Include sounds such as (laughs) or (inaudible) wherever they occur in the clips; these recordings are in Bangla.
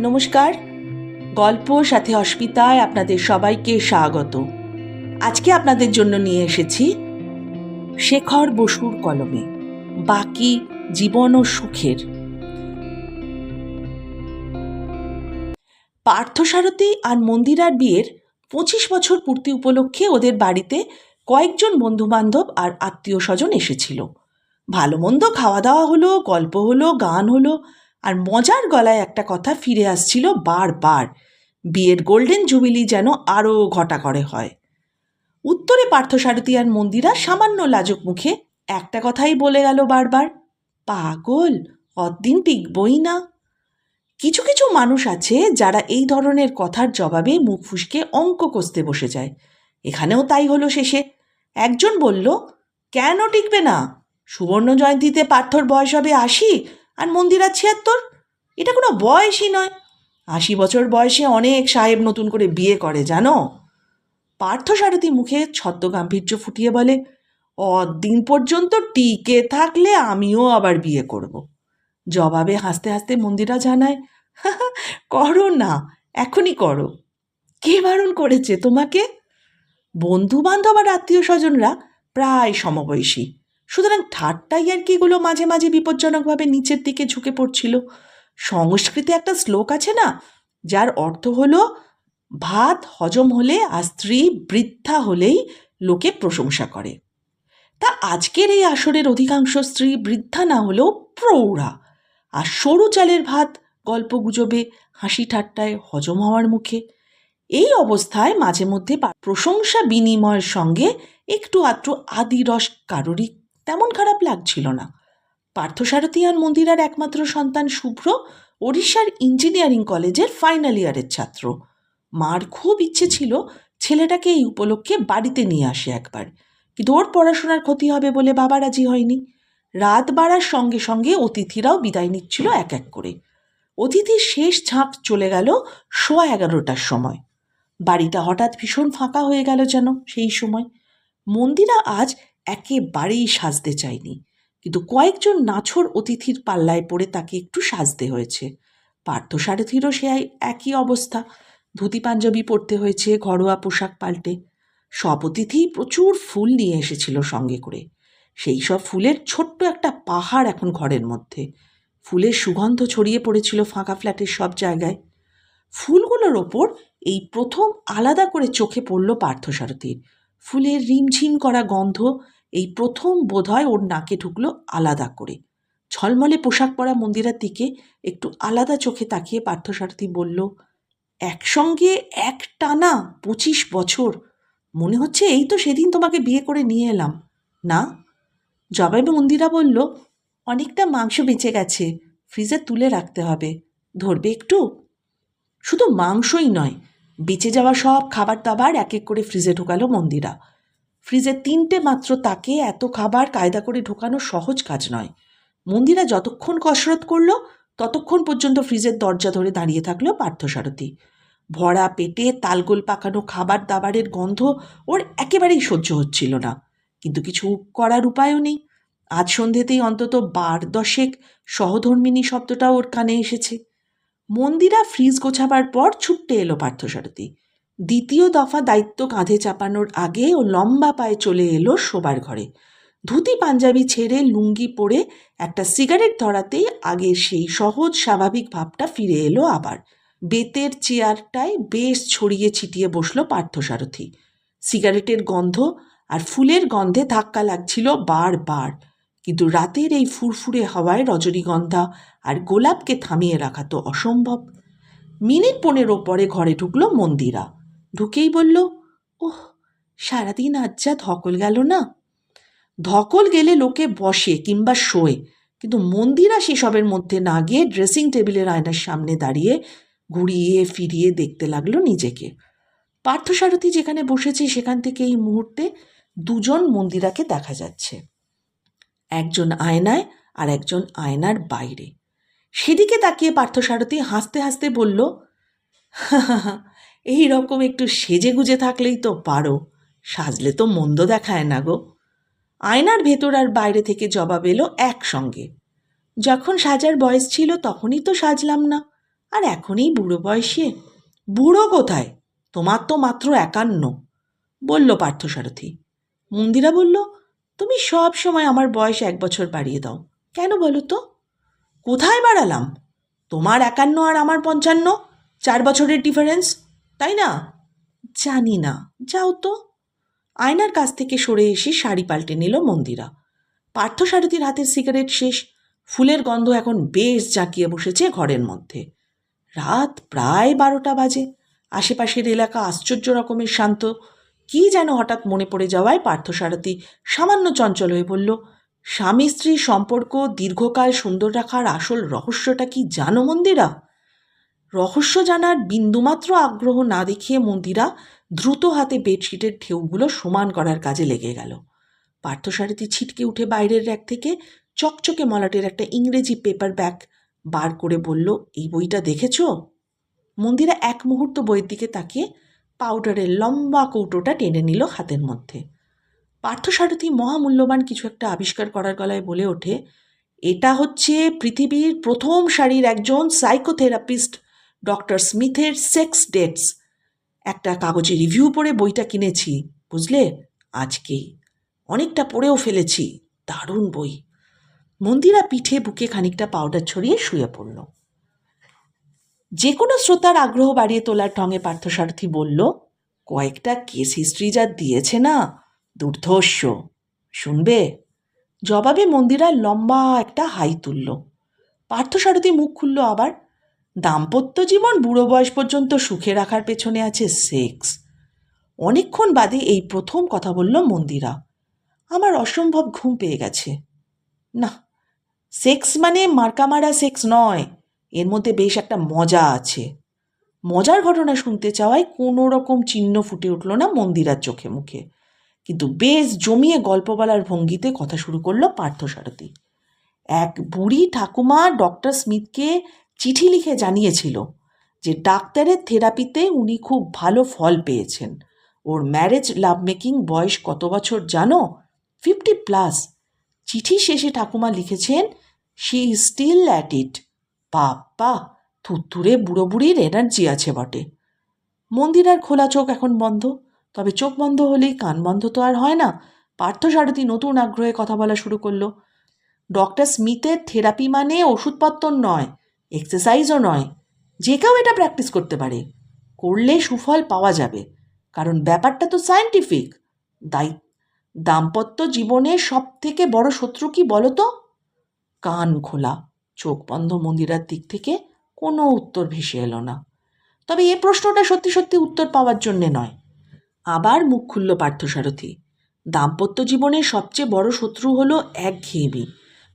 নমস্কার। গল্প সাথে অস্মিতায় আপনাদের সবাইকে স্বাগত। আজকে আপনাদের জন্য নিয়ে এসেছি শেখর বসুর কলমে, বাকি জীবন ও সুখের। পার্থসারথী আর মন্দিরার বিয়ের পঁচিশ বছর পূর্তি উপলক্ষে ওদের বাড়িতে কয়েকজন বন্ধুবান্ধব আর আত্মীয় স্বজন এসেছিল। ভালো মন্দ খাওয়া দাওয়া হলো, গল্প হলো, গান হলো আর মজার গলায় একটা কথা ফিরে আসছিল বারবার। বিয়ের গোল্ডেন জুবিলি যেন আরও ঘটা করে হয়। উত্তরে পার্থসারথী আর মন্দিরা সামান্য লাজক মুখে একটা কথাই বলে গেল বারবার, পাগল অদ্দিন টিকবই না। কিছু কিছু মানুষ আছে যারা এই ধরনের কথার জবাবে মুখ ফুসকে অঙ্ক কষতে বসে যায়। এখানেও তাই হলো শেষে। একজন বলল, কেন টিকবে না? সুবর্ণ জয়ন্তীতে পার্থর বয়স হবে আশি আর মন্দিরা ছিয়াত্তর এটা কোনো বয়সই নয়। আশি বছর বয়সে অনেক সাহেব নতুন করে বিয়ে করে, জানো? পার্থসারথী মুখে ছদ্ম গাম্ভীর্য ফুটিয়ে বলে অদিন পর্যন্ত টিকে থাকলে আমিও আবার বিয়ে করব। জবাবে হাসতে হাসতে মন্দিরা জানায় করো না, এখনই করো। কে বারণ করেছে তোমাকে? বন্ধু বান্ধব আর আত্মীয় স্বজনরা প্রায় সমবয়সী। সুতরাং ঠাট্টাই আর কিগুলো মাঝে মাঝে বিপজ্জনকভাবে নিচের দিকে ঝুঁকে পড়ছিল। সংস্কৃতে একটা শ্লোক আছে না, যার অর্থ হলো, ভাত হজম হলে আর স্ত্রী বৃদ্ধা হলেই লোকে প্রশংসা করে। তা আজকের এই আসরের অধিকাংশ স্ত্রী বৃদ্ধা না হলেও প্রৌঢ়া। আর সরু চালের ভাত গল্প গুজবে, হাসি ঠাট্টায় হজম হওয়ার মুখে। এই অবস্থায় মাঝে মধ্যে প্রশংসা বিনিময়ের সঙ্গে একটু আত্র আদিরস কারোরই তেমন খারাপ লাগছিল না। পার্থসারথী আর মন্দিরার একমাত্র সন্তান শুভ্র ওড়িশার ইঞ্জিনিয়ারিং কলেজের ফাইনাল ইয়ারের ছাত্র। মার খুব ইচ্ছে ছিল ছেলেটাকে এই উপলক্ষে বাড়িতে নিয়ে আসে একবার। কিন্তু ওর পড়াশোনার ক্ষতি হবে বলে বাবা রাজি হয়নি। রাত বাড়ার সঙ্গে সঙ্গে অতিথিরাও বিদায় নিচ্ছিল এক এক করে। অতিথির শেষ ঝাঁক চলে গেল সোয়া এগারোটার সময়। বাড়িটা হঠাৎ ভীষণ ফাঁকা হয়ে গেল যেন সেই সময়। মন্দিরা আজ একেবারেই সাজতে চায়নি কিন্তু কয়েকজন নাছর অতিথির পাল্লায় পড়ে তাকে একটু সাজতে হয়েছে। পার্থসারথীরও সে একই অবস্থা। ধুতি পাঞ্জাবি পরতে হয়েছে, ঘরোয়া পোশাক পাল্টে। সব অতিথি প্রচুর ফুল নিয়ে এসেছিল সঙ্গে করে। সেই সব ফুলের ছোট্ট একটা পাহাড় এখন ঘরের মধ্যে। ফুলের সুগন্ধ ছড়িয়ে পড়েছিল ফাঁকা ফ্ল্যাটের সব জায়গায়। ফুলগুলোর ওপর এই প্রথম আলাদা করে চোখে পড়ল পার্থসারথীর ফুলের রিমঝিম করা গন্ধ এই প্রথম বোধহয় ওর নাকে ঢুকলো আলাদা করে। ঝলমলে পোশাক পরা মন্দিরের দিকে একটু আলাদা চোখে তাকিয়ে পার্থসারথী বলল, একসঙ্গে এক টানা পঁচিশ বছর। মনে হচ্ছে এই তো সেদিন তোমাকে বিয়ে করে নিয়ে এলাম। না? জবাবে মন্দিরা বলল, অনেকটা মাংস বেঁচে গেছে, ফ্রিজে তুলে রাখতে হবে। ধরবে একটু? শুধু মাংসই নয় বেঁচে যাওয়া সব খাবার দাবার এক এক করে ফ্রিজে ঢোকালো মন্দিরা। ফ্রিজে তিনটে মাত্র তাকে এত খাবার কায়দা করে ঢোকানো সহজ কাজ নয়। মন্দিরা যতক্ষণ কসরত করল, ততক্ষণ পর্যন্ত ফ্রিজের দরজা ধরে দাঁড়িয়ে থাকল পার্থসারথী। ভরা পেটে তালগোল পাকানো খাবার দাবারের গন্ধ ওর একেবারেই সহ্য হচ্ছিল না। কিন্তু কিছু করার উপায়ও নেই। আজ সন্ধেতেই অন্তত বার দশেক সহধর্মিনী শব্দটা ওর কানে এসেছে। মন্দিরা ফ্রিজ গোছাবার পর ছুটতে এলো পার্থসারথী। দ্বিতীয় দফা দায়িত্ব কাঁধে চাপানোর আগে ও লম্বা পায়ে চলে এলো শোবার ঘরে। ধুতি পাঞ্জাবি ছেড়ে লুঙ্গি পরে একটা সিগারেট ধরাতেই আগের সেই সহজ স্বাভাবিক ভাবটা ফিরে এলো আবার। বেতের চেয়ারটায় বেশ ছড়িয়ে ছিটিয়ে বসল পার্থসারথী। সিগারেটের গন্ধ আর ফুলের গন্ধে ধাক্কা লাগছিল বারবার। কিন্তু রাতের এই ফুরফুরে হাওয়ায় রজনীগন্ধা আর গোলাপকে থামিয়ে রাখা তো অসম্ভব। মিনিট পনেরো পরে ঘরে ঢুকলো মন্দিরা। ঢুকেই বলল, ওহ, সারাদিন আজ যা ধকল গেল না? ধকল গেলে লোকে বসে কিংবা শোয়, কিন্তু মন্দিরা সেসবের মধ্যে না গিয়ে ড্রেসিং টেবিলের আয়নার সামনে দাঁড়িয়ে ঘুরিয়ে ফিরিয়ে দেখতে লাগল নিজেকে। পার্থসারথী যেখানে বসেছে সেখান থেকে এই মুহূর্তে দুজন মন্দিরাকে দেখা যাচ্ছে। একজন আয়নায় আর একজন আয়নার বাইরে। সেদিকে তাকিয়ে পার্থসারথী হাসতে হাসতে বলল এই রকম একটু সেজে গুজে থাকলেই তো পারো, সাজলে তো মন্দ দেখায় না গো। আয়নার ভেতর আর বাইরে থেকে জবাব এলো একসঙ্গে। যখন সাজার বয়স ছিল তখনই তো সাজলাম না, আর এখনই বুড়ো বয়সে। বুড়ো কোথায়? তোমার তো মাত্র একান্ন, বলল পার্থসারথী মন্দিরা বলল তুমি সব সময় আমার বয়স এক বছর বাড়িয়ে দাও। কেন বলো তো? কোথায় বাড়ালাম? তোমার একান্ন আর আমার পঞ্চান্ন? চার বছরের ডিফারেন্স তাই না? জানি না। যাও তো। আয়নার কাছ থেকে সরে এসে শাড়ি পাল্টে নিল মন্দিরা। পার্থ পার্থসারথীর হাতের সিগারেট শেষ। ফুলের গন্ধ এখন বেশ জাঁকিয়ে বসেছে ঘরের মধ্যে। রাত প্রায় বারোটা বাজে। আশেপাশের এলাকা আশ্চর্য রকমের শান্ত। কি যেন হঠাৎ মনে পড়ে যাওয়ায় পার্থসারথী সামান্য চঞ্চল হয়ে পড়ল স্বামী স্ত্রীর সম্পর্ক দীর্ঘকাল সুন্দর রাখার আসল রহস্যটা কি জানো মন্দিরা? রহস্য জানার বিন্দুমাত্র আগ্রহ না দেখিয়ে মন্দিরা দ্রুত হাতে বেডশিটের ঢেউগুলো সমান করার কাজে লেগে গেল। পার্থসারথী ছিটকে উঠে বাইরের র্যাক থেকে চকচকে মলাটের একটা ইংরেজি পেপার ব্যাগ বার করে বলল, এই বইটা দেখেছ? মন্দিরা এক মুহূর্ত বইয়ের দিকে তাকিয়ে পাউডারের লম্বা কৌটোটা টেনে নিল হাতের মধ্যে। পার্থসারথী মহামূল্যবান কিছু একটা আবিষ্কার করার গলায় বলে ওঠে, এটা হচ্ছে পৃথিবীর প্রথম সারির একজন সাইকোথেরাপিস্ট, ডক্টর স্মিথের সেক্স ডেটস। একটা কাগজে রিভিউ পড়ে বইটা কিনেছি, বুঝলে? আজকেই। অনেকটা পড়েও ফেলেছি। দারুণ বই। মন্দিরা পিঠে বুকে খানিকটা পাউডার ছড়িয়ে শুয়ে পড়ল। যে কোনো শ্রোতার আগ্রহ বাড়িয়ে তোলার ঢঙে পার্থসারথী বলল, কয়েকটা কেস হিস্ট্রি যা দিয়েছে না, দুর্ধর্ষ। শুনবে? জবাবে মন্দিরা লম্বা একটা হাই তুলল। পার্থসারথী মুখ খুলল আবার। দাম্পত্য জীবন বুড়ো বয়স পর্যন্ত সুখে রাখার পেছনে আছে সেক্স। অনেকক্ষণ বাদে এই প্রথম কথা বলল মন্দিরা। আমার অসম্ভব ঘুম পেয়ে গেছে। না, সেক্স মানে মার্কামারা সেক্স নয়। এর মধ্যে বেশ একটা মজা আছে। মজার ঘটনা শুনতে চাওয়ায় কোনো রকম চিহ্ন ফুটে উঠল না মন্দিরার চোখে মুখে। কিন্তু বেশ জমিয়ে গল্প বলার ভঙ্গিতে কথা শুরু করল পার্থসারথী এক বুড়ি ঠাকুমা ডক্টর স্মিথকে চিঠি লিখে জানিয়েছিল যে ডাক্তারের থেরাপিতে উনি খুব ভালো ফল পেয়েছেন। ওর ম্যারেজ লাভ মেকিং বয়স কত বছর জানো? Fifty plus. চিঠি শেষে ঠাকুমা লিখেছেন, she is still at it. Bappa থুত্তুরে বুড়ো বুড়ির এনার্জি আছে বটে। মন্দির আর খোলা চোখ এখন বন্ধ। তবে চোখ বন্ধ হলেই কান বন্ধ তো আর হয় না। পার্থসারথী নতুন আগ্রহে কথা বলা শুরু করল। ডক্টর স্মিথের থেরাপি মানে ওষুধপত্র নয় এক্সারসাইজও নয়। যে কেউ এটা প্র্যাকটিস করতে পারে। করলে সুফল পাওয়া যাবে। কারণ ব্যাপারটা তো সায়েন্টিফিক দায়ী, দাম্পত্য জীবনের সব থেকে বড় শত্রু কি বলো তো কান খোলা। চোখ বন্ধ মন্দিরার দিক থেকে কোনো উত্তর ভেসে এলো না। তবে এ প্রশ্নটা সত্যি সত্যি উত্তর পাওয়ার জন্যে নয়। আবার মুখ খুলল পার্থসারথী। দাম্পত্য জীবনের সবচেয়ে বড় শত্রু হলো একঘেয়েমি।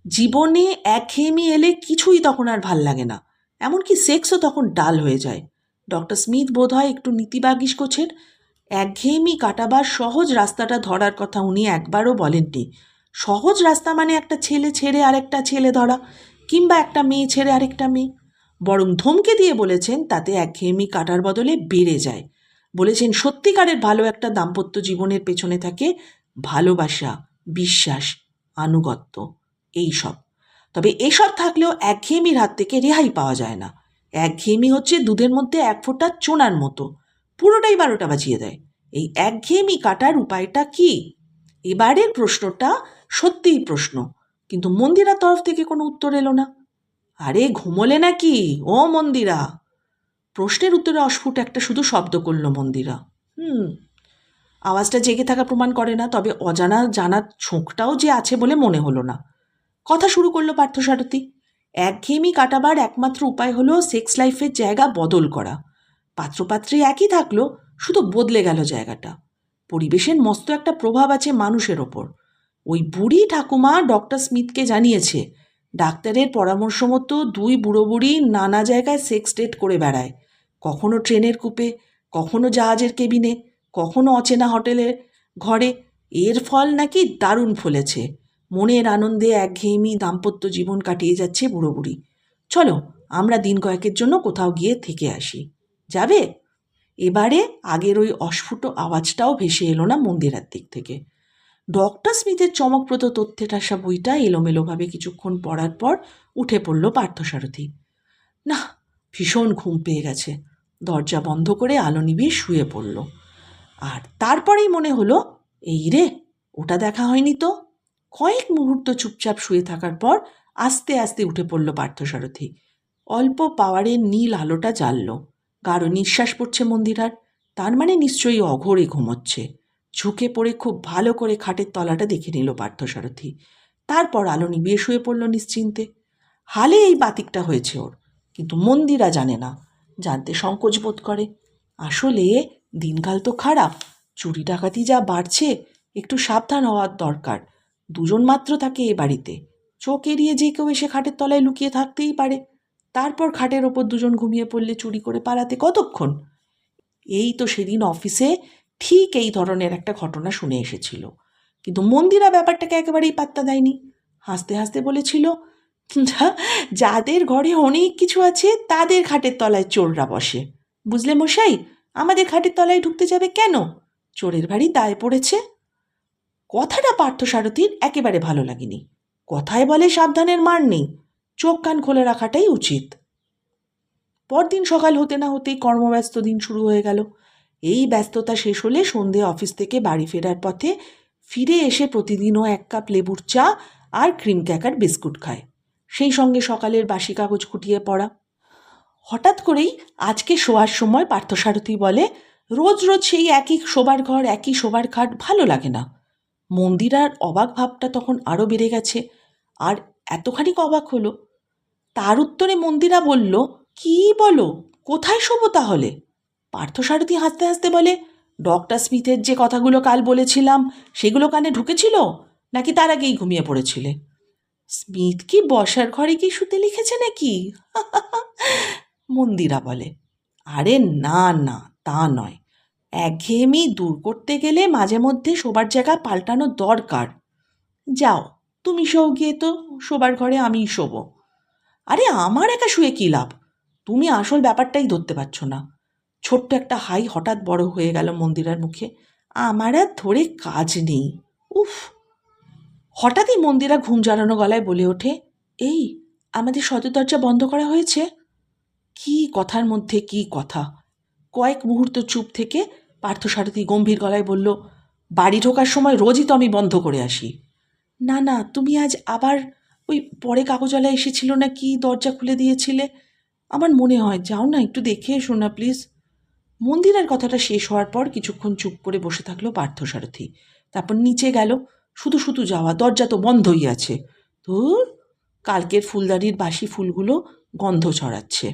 জীবনে একঘেয়েমি এলে কিছুই তখন আর ভালো লাগে না। এমনকি সেক্সও তখন ডাল হয়ে যায়। ডক্টর স্মিথ বোধ হয় একটু নীতিবাগিস গোছের একঘেয়েমি কাটাবার সহজ রাস্তাটা ধরার কথা উনি একবারও বলেননি। সহজ রাস্তা মানে একটা ছেলে ছেড়ে আরেকটা ছেলে ধরা। কিংবা একটা মেয়ে ছেড়ে আরেকটা মেয়ে। বরং ধমকে দিয়ে বলেছেন তাতে একঘেয়েমি কাটার বদলে বেড়ে যায়। বলেছেন, সত্যিকারের ভালো একটা দাম্পত্য জীবনের পেছনে থাকে ভালোবাসা, বিশ্বাস, আনুগত্য এই সব তবে এসব থাকলেও একঘেয়েমির হাত থেকে রেহাই পাওয়া যায় না। একঘেয়েমি হচ্ছে দুধের মধ্যে এক ফোঁটা চোনার মতো। পুরোটাই বারোটা বাজিয়ে দেয়। এই একঘেয়েমি কাটার উপায়টা কি? এবারের প্রশ্নটা সত্যিই প্রশ্ন। কিন্তু মন্দিরার তরফ থেকে কোনো উত্তর এলো না। আরে ঘুমোলে নাকি? ও মন্দিরা। প্রশ্নের উত্তরে অস্ফুট একটা শুধু শব্দ করল মন্দিরা। হুম, আওয়াজটা জেগে থাকা প্রমাণ করে না, তবে অজানা জানার ছোঁকটাও যে আছে বলে মনে হলো না। কথা শুরু করল পার্থসারথী একঘেয়েমি কাটাবার একমাত্র উপায় হলো সেক্স লাইফের জায়গা বদল করা। পাত্রপাত্রী একই থাকল, শুধু বদলে গেল জায়গাটা। পরিবেশের মস্ত একটা প্রভাব আছে মানুষের ওপর। ওই বুড়ি ঠাকুমা ডক্টর স্মিথকে জানিয়েছে। ডাক্তারের পরামর্শ মতো দুই বুড়ো বুড়ি নানা জায়গায় সেক্স ডেট করে বেড়ায়। কখনো ট্রেনের কূপে, কখনো জাহাজের কেবিনে, কখনো অচেনা হোটেলের ঘরে। এর ফল নাকি দারুণ ফলেছে। মনের আনন্দে একঘেয়েমি দাম্পত্য জীবন কাটিয়ে যাচ্ছে বুড়ো বুড়ি। চলো, আমরা দিন কয়েকের জন্য কোথাও গিয়ে থেকে আসি। যাবে? এবারে আগের ওই অস্ফুট আওয়াজটাও ভেসে এলো না মন্দিরের দিক থেকে। ডক্টর স্মিথের চমকপ্রদ তথ্যের আসা বইটা এলোমেলোভাবে কিছুক্ষণ পড়ার পর উঠে পড়ল পার্থসারথী। না, ভীষণ ঘুম পেয়ে গেছে। দরজা বন্ধ করে আলো নিভিয়ে শুয়ে পড়ল। আর তারপরেই মনে হলো, এই রে, ওটা দেখা হয়নি তো? কয়েক মুহূর্ত চুপচাপ শুয়ে থাকার পর আস্তে আস্তে উঠে পড়ল পার্থসারথী। অল্প পাওয়ারের নীল আলোটা জ্বালল। গাঢ় নিঃশ্বাস পড়ছে মন্দিরার। তার মানে নিশ্চয়ই অঘোরে ঘুমোচ্ছে। ঝুঁকে পড়ে খুব ভালো করে খাটের তলাটা দেখে নিল পার্থসারথী তারপর আলো নিভিয়ে শুয়ে পড়ল নিশ্চিন্তে। হালে এই বাতিকটা হয়েছে ওর, কিন্তু মন্দিরা জানে না, জানতে সংকোচ বোধ করে। আসলে দিনকাল তো খারাপ, চুরি ডাকাতি যা বাড়ছে, একটু সাবধান হওয়ার দরকার। দুজন মাত্র থাকে এ বাড়িতে, চোখ এড়িয়ে যে কেউ এসে খাটের তলায় লুকিয়ে থাকতেই পারে। তারপর খাটের ওপর দুজন ঘুমিয়ে পড়লে চুরি করে পালাতে কতক্ষণ? এই তো সেদিন অফিসে ঠিক এই ধরনের একটা ঘটনা শুনে এসেছিল। কিন্তু মন্দিরা ব্যাপারটাকে একেবারেই পাত্তা দেয়নি। হাসতে হাসতে বলেছিল যাদের ঘরে অনেক কিছু আছে, তাদের খাটের তলায় চোররা বসে। বুঝলে মশাই, আমাদের খাটের তলায় ঢুকতে যাবে কেন? চোরের বাড়ি দায় পড়েছে। কথাটা পার্থসারথীর একেবারে ভালো লাগেনি। কথায় বলে সাবধানের মার নেই, চোখ কান খুলে রাখাটাই উচিত। পরদিন সকাল হতে না হতেই কর্মব্যস্ত দিন শুরু হয়ে গেল। এই ব্যস্ততা শেষ হলে সন্ধে অফিস থেকে বাড়ি ফেরার পথে ফিরে এসে প্রতিদিনও এক কাপ লেবুর চা আর ক্রিম ক্যাকার বিস্কুট খায়। সেই সঙ্গে সকালের বাসি কাগজ খুঁটিয়ে পড়া। হঠাৎ করেই আজকে শোয়ার সময় পার্থসারথী বলে, রোজ রোজ সেই একই শোবার ঘর, একই শোবার খাট, ভালো লাগে না। মন্দিরার অবাক ভাবটা তখন আরও বেড়ে গেছে। আর এতখানি অবাক হলো? তার উত্তরে মন্দিরা বলল, কি বলো? কোথায় শোবো তাহলে? পার্থসারথী হাসতে হাসতে বলে, ডক্টর স্মিথের যে কথাগুলো কাল বলেছিলাম, সেগুলো কানে ঢুকেছিল? নাকি তার আগেই ঘুমিয়ে পড়েছিলে? স্মিথ কি বসার ঘরে কি শুতে লিখেছে নাকি? (laughs) মন্দিরা বলে, আরে না না, তা নয়। একঘেয়েমি দূর করতে গেলে মাঝে মধ্যে শোবার জায়গা পাল্টানো দরকার। যাও, তুমি শোও গিয়ে তো, শোবার ঘরে আমিই শোবো। আরে আমার একা শুয়ে কী লাভ? তুমি আসল ব্যাপারটাই ধরতে পারছ না। ছোট্ট একটা হাই হঠাৎ বড় হয়ে গেল মন্দিরার মুখে। আমার আর ধরে কাজ নেই। উফ! হঠাৎই মন্দিরা ঘুম জড়ানো গলায় বলে ওঠে, এই, আমাদের সদর দরজা বন্ধ করা হয়েছে? কি কথার মধ্যে কি কথা? কয়েক মুহূর্ত চুপ থেকে পার্থসারথী গম্ভীর গলায় বলল, বাড়ি ঢোকার সময় রোজই তো আমি বন্ধ করে আসি। না না, তুমি আজ আবার ওই পরে কাগজওয়ালা এসেছিল না কি দরজা খুলে দিয়েছিলে? আমার মনে হয়, যাও না, একটু দেখে এসো না, প্লিজ। মন্দিরের কথাটা শেষ হওয়ার পর কিছুক্ষণ চুপ করে বসে থাকল পার্থসারথী তারপর নিচে গেল, শুধু শুধু যাওয়া, দরজা তো বন্ধই আছে। ধুর, কালকের ফুলদানির বাসি ফুলগুলো গন্ধ ছড়াচ্ছে।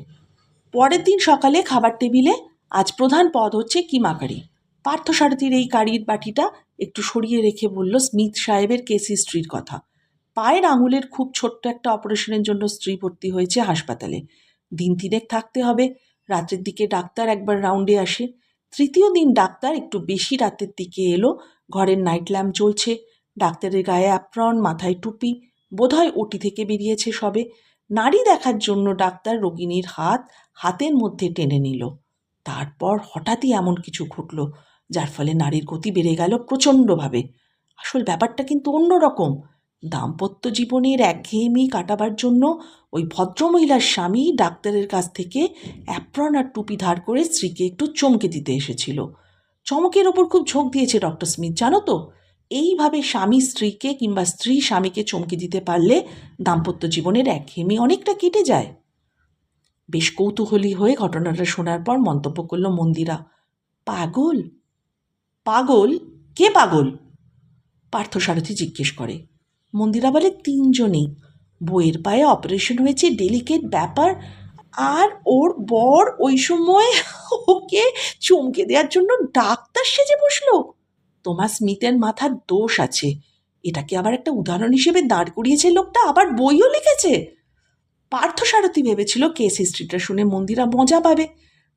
পরের দিন সকালে খাবার টেবিলে আজ প্রধান পদ হচ্ছে কিমা কারি পার্থসারথীর এই কারির বাটিটা একটু সরিয়ে রেখে বলল স্মিথ সাহেবের কেস হিস্ট্রির কথা। পায়ের আঙুলের খুব ছোট্ট একটা অপারেশনের জন্য স্ত্রী ভর্তি হয়েছে হাসপাতালে। দিন তিনেক থাকতে হবে রাতের দিকে ডাক্তার একবার রাউন্ডে আসে। তৃতীয় দিন ডাক্তার একটু বেশি রাতের দিকে এলো। ঘরের নাইট ল্যাম্প জ্বলছে। ডাক্তারের গায়ে অ্যাপ্রন মাথায় টুপি, বোধহয় ওটি থেকে বেরিয়েছে সবে। নারী দেখার জন্য ডাক্তার রোগিণীর হাত হাতের মধ্যে টেনে নিল। তারপর হঠাৎই এমন কিছু ঘটল, যার ফলে নারীর গতি বেড়ে গেল প্রচণ্ডভাবে। আসল ব্যাপারটা কিন্তু অন্যরকম। দাম্পত্য জীবনের একঘেয়েমি কাটাবার জন্য ওই ভদ্রমহিলার স্বামী ডাক্তারের কাছ থেকে অ্যাপ্রন আর টুপি ধার করে স্ত্রীকে একটু চমকে দিতে এসেছিল। চমকের ওপর খুব ঝোঁক দিয়েছে ডক্টর স্মিথ, জানো তো? এইভাবে স্বামী স্ত্রীকে কিংবা স্ত্রী স্বামীকে চমকে দিতে পারলে দাম্পত্য জীবনের একঘেয়েমি অনেকটা কেটে যায়। বেশ কৌতূহলী হয়ে ঘটনাটা শোনার পর মন্তব্য করল মন্দিরা। পাগল? পাগল? কে পাগল? পার্থসারথী জিজ্ঞেস করে। মন্দিরা বলে তিনজনেই। বইয়ের পায়ে অপারেশন হয়েছে ডেলিকেট ব্যাপার আর ওর বর ওই সময় ওকে চমকে দেওয়ার জন্য ডাক্তার সেজে বসল। তোমার স্মিথের মাথার দোষ আছে। এটাকে আবার একটা উদাহরণ হিসেবে দাঁড় করিয়েছে লোকটা, আবার বইও লিখেছে। পার্থ পার্থসারথী ভেবেছিল কেস হিস্ট্রিটা শুনে মন্দিরা মজা পাবে।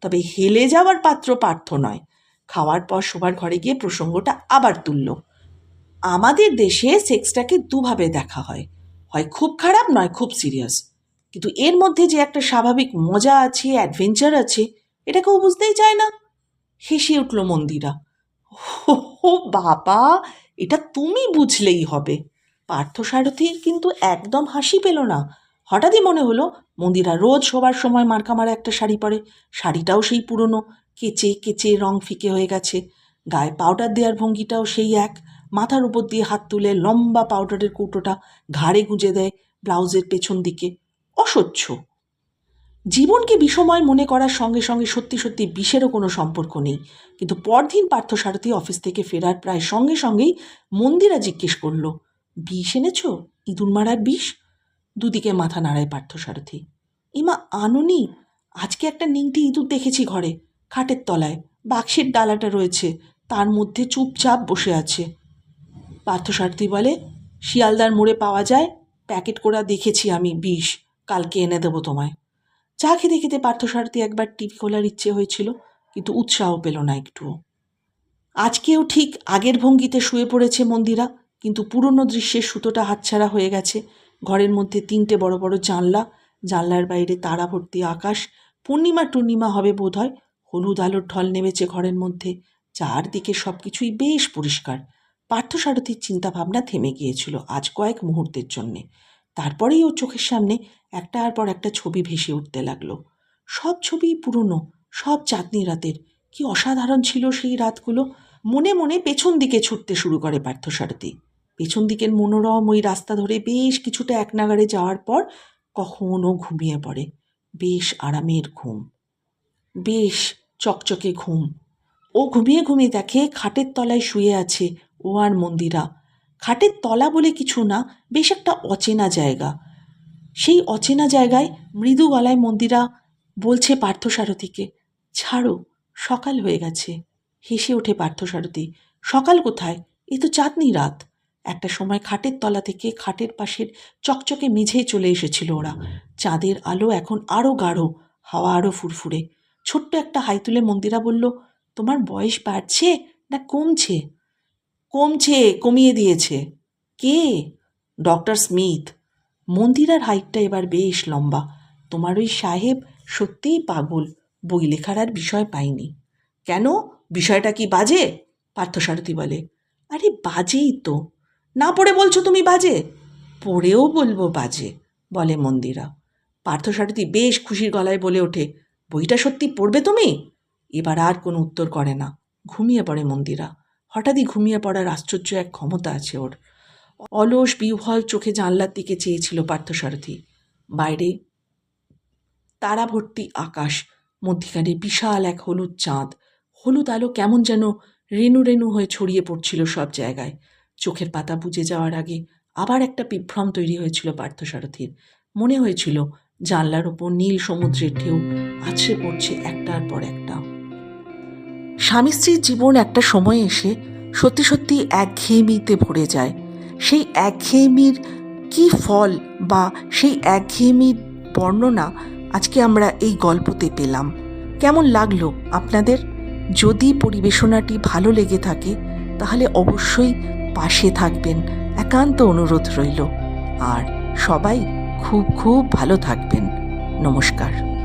তবে হেলে যাওয়ার পাত্র পার্থ নয়। খাওয়ার পর শোবার ঘরে গিয়ে প্রসঙ্গটা আবার তুলল। আমাদের দেশে সেক্সটাকে দুভাবে দেখা হয়। হয় খুব খারাপ, নয় খুব সিরিয়াস। কিন্তু এর মধ্যে যে একটা স্বাভাবিক মজা আছে, অ্যাডভেঞ্চার আছে, এটা কেউ বুঝতেই চায় না। হেসে উঠল মন্দিরা। ও বাবা, এটা তুমি বুঝলেই হবে। পার্থসারথীর কিন্তু একদম হাসি পেল না। হঠাৎই মনে হলো, মন্দিরা রোজ শোবার সময় মার্কা মারা একটা শাড়ি পরে। শাড়িটাও সেই পুরনো। কেচে কেচে রং ফিকে হয়ে গেছে। গায়ে পাউডার দেওয়ার ভঙ্গিটাও সেই এক। মাথার উপর দিয়ে হাত তুলে লম্বা পাউডারের কৌটোটা ঘাড়ে গুঁজে দেয় ব্লাউজের পেছন দিকে। অসহ্য জীবনকে বিষময় মনে করার সঙ্গে সঙ্গে সত্যি সত্যি বিষেরও কোনো সম্পর্ক নেই। কিন্তু পরদিন পার্থসারথী অফিস থেকে ফেরার প্রায় সঙ্গে সঙ্গেই মন্দিরা জিজ্ঞেস করল, বিষ এনেছ? ইঁদুর মারার বিষ? দুদিকে মাথা নাড়ায় পার্থসারথী। ইমা আনুনি, আজকে একটা নিংটি ইঁদুর দেখেছি ঘরে। খাটের তলায়, বাক্সের ডালাটা রয়েছে, তার মধ্যে চুপচাপ বসে আছে। পার্থসারথী বলে, শিয়ালদার মোড়ে পাওয়া যায়, প্যাকেট করা দেখেছি আমি, বিষ, কালকে এনে দেবো তোমায়। চা খেতে খেতে পার্থসারথী একবার টিভি খোলার ইচ্ছে হয়েছিল, কিন্তু উৎসাহ পেল না একটুও। আজকেও ঠিক আগের ভঙ্গিতে শুয়ে পড়েছে মন্দিরা, কিন্তু পুরনো দৃশ্যের সুতোটা হাতছাড়া হয়ে গেছে। ঘরের মধ্যে তিনটে বড় বড় জানলা, জানলার বাইরে তারা ভর্তি আকাশ, পূর্ণিমা টূর্ণিমা হবে বোধ হয় হলুদ আলোর ঢল নেমেছে ঘরের মধ্যে, চারদিকে সব কিছুই বেশ পরিষ্কার। পার্থসারথীর চিন্তাভাবনা থেমে গিয়েছিল আজ কয়েক মুহূর্তের জন্যে। তারপরেই ওর চোখের সামনে একটার পর একটা ছবি ভেসে উঠতে লাগল। সব ছবিই পুরনো, সব চাঁদনি রাতের। কি অসাধারণ ছিল সেই রাতগুলো। মনে মনে পেছন দিকে ছুটতে শুরু করে পার্থসারথী। পেছন দিকের মনোরম ওই রাস্তা ধরে বেশ কিছুটা এক নাগারে যাওয়ার পর কখনও ঘুমিয়ে পড়ে। বেশ আরামের ঘুম। বেশ চকচকে ঘুম। ও ঘুমিয়ে ঘুমিয়ে দেখে খাটের তলায় শুয়ে আছে ও আর মন্দিরা। খাটের তলা বলে কিছু না, বেশ একটা অচেনা জায়গা। সেই অচেনা জায়গায় মৃদু গলায় মন্দিরা বলছে পার্থসারথীকে, ছাড়ো, সকাল হয়ে গেছে। হেসে ওঠে পার্থসারথী, সকাল কোথায়? এ তো চাঁদনি রাত। একটা সময় খাটের তলা থেকে খাটের পাশের চকচকে মেঝেই চলে এসেছিল ওরা। চাঁদের আলো এখন আরও গাঢ়, হাওয়া আরও ফুরফুরে। ছোট্ট একটা হাই তুলে মন্দিরা বলল তোমার বয়স বাড়ছে না কমছে? কমছে, কমিয়ে দিয়েছে। কে? Doctor Smith. মন্দিরার হাইটটা এবার বেশ লম্বা। তোমার ওই সাহেব সত্যিই পাগল, বই লেখার আর বিষয় পাইনি কেন? বিষয়টা কি বাজে? পার্থসারথী বলে। আরে বাজেই তো। না পড়ে বলছো তুমি বাজে? পড়েও বলব বাজে, বলে মন্দিরা। পার্থসারথী বেশ খুশির গলায় বলে ওঠে, বইটা সত্যি পড়বে তুমি? এবার আর কোনো উত্তর করে না। ঘুমিয়ে পড়ে মন্দিরা। হঠাৎই ঘুমিয়ে পড়ার আশ্চর্য এক ক্ষমতা আছে ওর। অলস, বিহ্বল চোখে জানলার দিকে চেয়েছিল পার্থসারথী। বাইরে তারা ভর্তি আকাশ, মধ্যিখানে বিশাল এক হলুদ চাঁদ। হলুদ আলো কেমন যেন রেণু রেণু হয়ে ছড়িয়ে পড়ছিল সব জায়গায়। চোখের পাতা বুজে যাওয়ার আগে আবার একটা বিভ্রম তৈরি হয়েছিল পার্থসারথীর। মনে হয়েছিল, জানলার ওপর নীল সমুদ্রের ঢেউ, আছড়ে পড়ছে একটার পর একটা। স্বামী স্ত্রীর জীবন একটা সময় এসে সত্যি সত্যি একঘেয়েমিতে ভরে যায়। সেই একঘেয়েমির কি ফল বা সেই একঘেয়েমির বর্ণনা আজকে আমরা এই গল্পতে পেলাম। কেমন লাগল আপনাদের? যদি পরিবেশনাটি ভালো লেগে থাকে, তাহলে অবশ্যই পাশে থাকবেন। একান্ত অনুরোধ রইল। আর সবাই খুব খুব ভালো থাকবেন। নমস্কার।